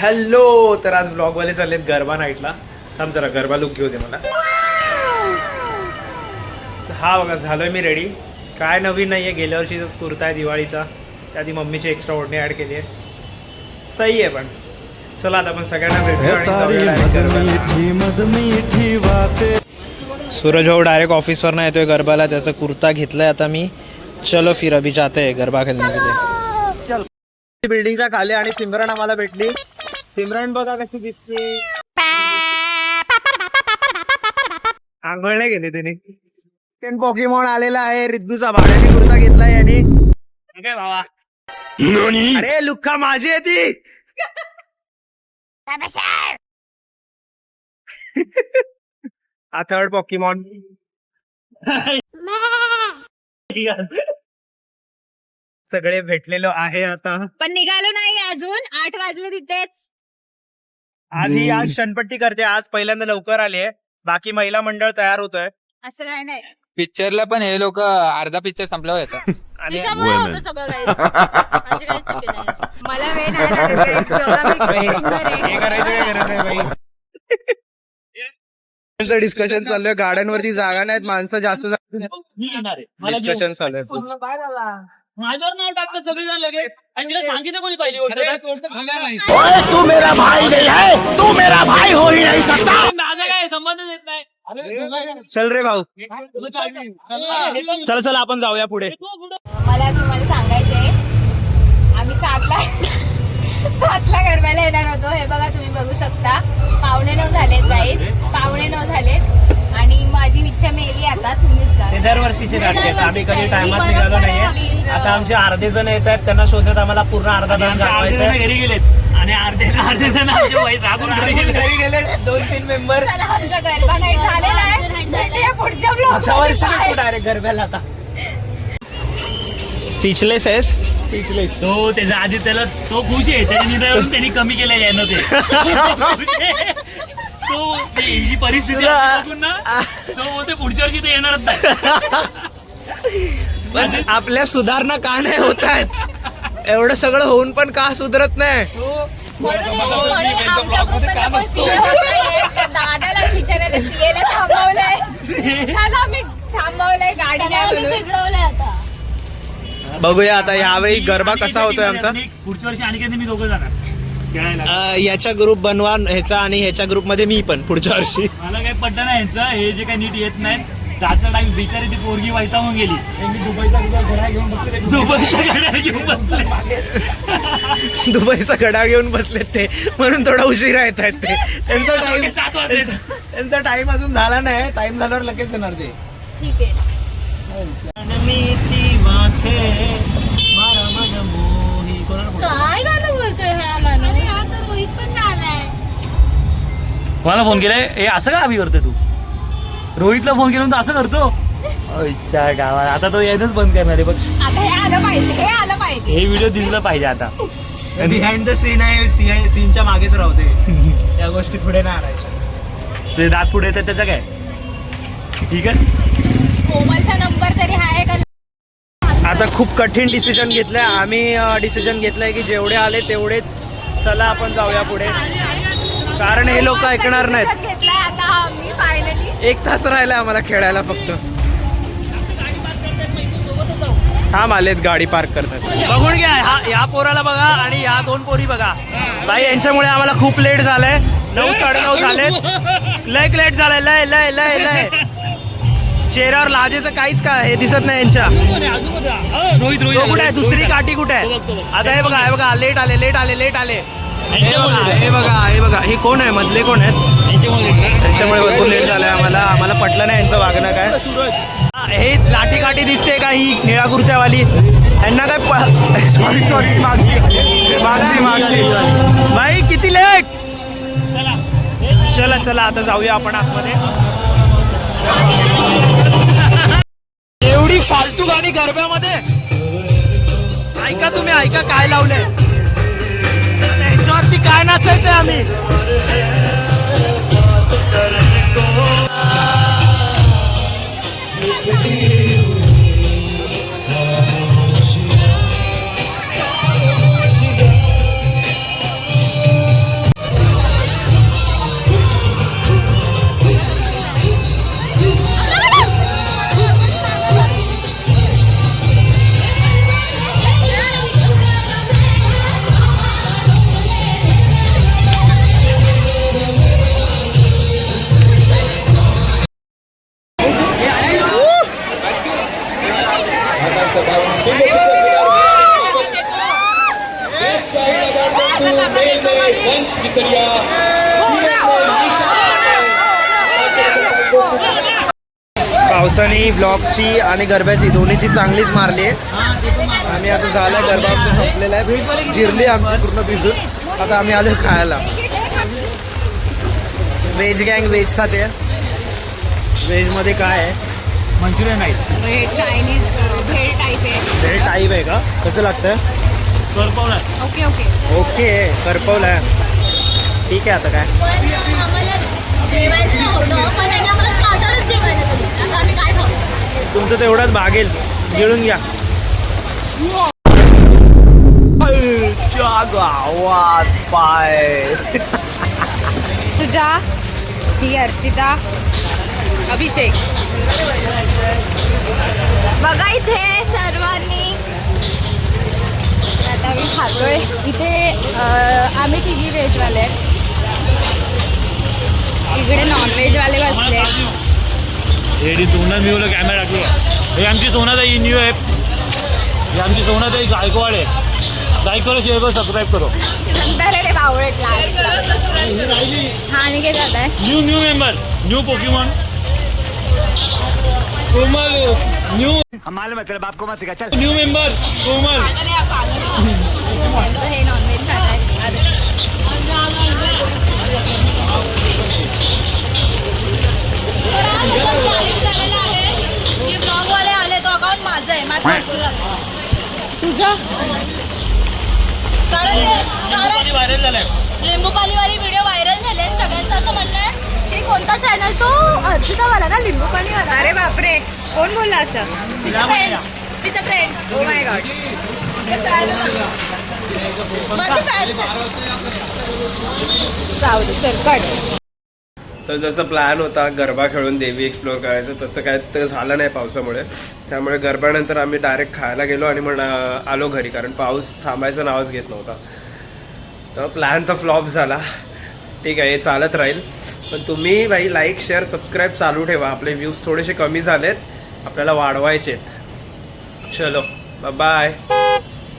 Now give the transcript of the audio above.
Hello तर आज ब्लॉगवाले चाललेत गरबा नाईटला थांब जरा गरबा लुक घेऊ दे मला. हा बघा झालोय मी रेडी काय नवीन नाही आहे गेल्या वर्षीचाच कुर्ता आहे दिवाळीचा. त्याआधी मम्मीची एक्स्ट्रा ओढणी ॲड केली आहे. सही आहे पण. चला आता आपण सगळ्यांना सूरज भाऊ डायरेक्ट ऑफिसवर नाही येतोय गरबाला त्याचा कुर्ता घेतलाय आता मी. चलो फिर अभी जाते गरबा खेळने के लिए चल बिल्डिंगच्या खाली आणि सिमरन आम्हाला भेटली. सिमरन बघा कशी दिसते आंघोळ नाही गेली तिने टेन पॉकीमॉन आलेला आहे रिद्धूचा भाड्याने कुर्ता घेतलाय यांनी काय भावा अरे लुक्का माझी आहे ती हा थर्ड पॉकीमॉन सगळे भेटलेलो आहे आता पण निघालो नाही अजून आठ वाजले तिथेच आज ही आज शनपट्टी करते आज पहिल्यांदा लवकर आली बाकी महिला मंडळ तयार होत आहे असं काय नाही. पिक्चरला पण हे लोक अर्धा पिक्चर संपल्यावर येतात आणि तिच्यामुळे होतं सगळं guys. माझी काही चुकी नाही. मला वेळ नाही लागत guys. बघा मी किती सुंदर आहे. हे करायचं काय गरज आहे बाई. त्यांचं डिस्कशन चालू आहे. गाड्यांवरती जागा नाहीत. माणसं जास्त डिस्कशन चालू आहे. माझ्यावर नाव टाकलं सगळे जण लगेच आणि तिला सांगितलं कोणी पहिली गोष्ट माझा काय संबंध येत नाही? चल रे भाऊ. नाही. चल चल आपण जाऊया पुढे. तू पुढं मला तुम्हाला सांगायचंय आम्ही सातला सातला गरब्याला येणार होतो. हे बघा तुम्ही बघू शकता. पावणे नऊ झालेत गाईज पावणे नऊ झालेत. आणि माझी इच्छा मेली आता तुम्हीच ते सांगा. दरवर्षीचे नाटक आहेत. आम्ही कधी टायमात निघालो नाहीये. आता आमचे अर्धे जण येत आहेत त्यांना शोधत आम्हाला पूर्ण अर्धा तास घालवायचं घरी गेलेत. आणि अर्धे अर्धे जण आमचे वाईट घरी गेले घरी गेले दोन तीन मेंबर चला आमचा गरबा नाही झालेला आहे. भेटूया पुढच्या पुढच्या वर्षी ब्लॉग तू डायरेक्ट गरब्याला आता. स्पीचलेस आहेस? स्पीचलेस तो त्याच्या आधी त्याला तो खुश आहे. त्याच्या निर्णयावरून त्यांनी कमी केलं यानं ते. तो ते ही परिस्थिती तुला- आहे बघून ना तो बोलते पुढच्या वर्षी ते येणारच नाही. पण आपल्या सुधारणा का नाही होत आहेत? एवढं सगळं होऊन पण का सुधरत नाही? म्हणून म्हणून आमच्या ग्रुपमध्ये कोण सीए होत नाहीये तर दादाला बिचारायला सीए ला थांबवलंय. त्याला आम्ही थांबवलंय गाडी नाही बिघडवलंय आता. बघूया आता यावेळी गरबा कसा होतोय आमचा? पुढच्या वर्षी आणि मी दोघं जाणार. याच्या ग्रुप बनवा ह्याचा आणि ह्याच्या ग्रुपमध्ये मी पण पुढच्या वर्षी. मला काही पडलं नाही यांचं हे जे काही नीट येत नाही सातचा टाइम बिचारी ती पोरगी वैतावून गेली. दुबईचा घड्याळ घेऊन बसले दुबईचा घेऊन बसले. दुबईचा गडा घेऊन बसलेत ते. म्हणून थोडा उशिरा येत आहेत ते. त्यांचा टाइम सात वाजले. त्यांचा टाइम अजून झाला नाही. टाइम झाल्यावर लगेच येणार ते. ठीक आहे. काय गाणं बोलतोय हा कोणाला फोन केलाय? हे असं का अभि करतोय तू? रोहितला फोन केला तो असं करतो. अच्छा गावात. आता तो येणंच बंद करणार आहे बघ. आता हे आलं पाहिजे हे आलं पाहिजे. हे व्हिडिओ दिसलं पाहिजे आता. बिहाइंड द सीन आहे सीनच्या मागेच राहते त्या गोष्टी पुढे नाही आणायच्या. ते दात पुढे येतात त्याचं काय? ठीक आहे? कोमलचा नंबर तरी आहे का आता खूप कठीण डिसिजन घेतलंय. आम्ही डिसिजन घेतलंय की जेवढे आले तेवढेच चला आपण जाऊया पुढे. कारण हे लोक ऐकणार नाहीत. घेतलाय आता आम्ही फायनली एक तास राहिला आम्हाला खेळायला फक्त. थांब आलेत गाडी पार्क करतात. बघून घ्या हा या पोराला बघा आणि या दोन पोरी बघा. बाई यांच्यामुळे आम्हाला खूप लेट झालंय. नऊ साडेनऊ झालेत. लय लेट झालंय लय लय लय लय. चेहऱ्यावर लाजेचं काहीच का हे दिसत नाही यांच्या? रोहित तो कुठे आहे? दुसरी काठी कुठे आहे? आता हे बघा हे बघा लेट आले लेट आले लेट आले. हे बघा हे बघा हे बघा. हे कोण आहे? मधले कोण आहेत? त्यांच्यामुळे भरपूर लेट झालंय आम्हाला आम्हाला पटलं नाही यांचं वागणं काय. हा, लाठी काठी दिसते का ही निळा कुर्त्यावाली? यांना काय सॉरी सॉरी मागली मागली मागली बाई किती लेट? चला चला आता जाऊया आपण आतमध्ये. फालतू गाणी गरब्यामध्ये. ऐका तुम्ही ऐका काय लावलंय. त्याच्यावरती काय नाचायचंय आम्ही? पावसाने ब्लॉकची आणि गरब्याची दोन्हीची चांगलीच मारली आहे. आम्ही आता झालं गरबा आमचं संपलेला आहे. जिरली आमची पूर्ण भिजून. आता आम्ही आलो खायला. व्हेज गँग व्हेज खाते. व्हेजमध्ये काय आहे? मंचुरियन आहे. हे चायनीज भेळ टाईप आहे. व्हेज टाईप आहे का? कसं लागतं? करपवला. Okay okay. ओके करपवलं. आहे ठीक आहे आता काय? पण आम्हाला जेवायचं होतं पण त्यांनी आम्हाला स्टार्टरच जेवायला दिलं. आता आम्ही काय खाऊ? तुमचं तेवढंच भागेल गिळून घ्या. गावात पाय. तुझा ही अर्चिता अभिषेक. बघा इथे सर्वांनी आम्ही खातोय. इथे आम्ही तिघी व्हेजवाले. आहेत. इकडे नॉनव्हेजवाले बसले. आहेत. दोनच कॅमेरा टाकली हे आमची सोनाताई न्यू आहे. ही आमची सोनाताई गायकवाड आहे. लाईक करो शेअर करो सबस्क्राईब करो. बावळट हा आणि काय जात आहे new new member new Pokemon Komal. New new member Komal त्यांचं हे नॉनव्हेज खात आहेत तर आज असं challenge करायला आले की vlog वाले आले तो अकाउंट माझं आहे माझं. तुझं कारण कारण व्हायरल झालंय. लिंबू पाणीवाली व्हिडिओ व्हायरल झाले आणि सगळ्यांचं असं म्हणणं आहे. की कोणता चॅनल तो अर्चितावाला ना लिंबू पाणीवाला अरे बापरे. कोण बोलला असं? तिचं फ्रेंड्स तिचं फ्रेंड्स ओ माय गॉड माझे फॅन्स जाऊ दे चल कट. तर जसं प्लॅन होता गरबा खेळून देवी एक्सप्लोअर करायचं तसं काय तर झालं नाही पावसामुळे. त्यामुळे गरबानंतर आम्ही डायरेक्ट खायला गेलो आणि मग अं, आलो घरी कारण पाऊस थांबायचं नावच घेत नव्हता. तर प्लॅन तर फ्लॉप झाला. ठीक आहे हे चालत राहील. पण तुम्ही भाई लाईक शेअर सबस्क्राईब चालू ठेवा. आपले व्ह्यूज थोडेसे कमी झालेत. आपल्याला वाढवायचेत. चलो. बाय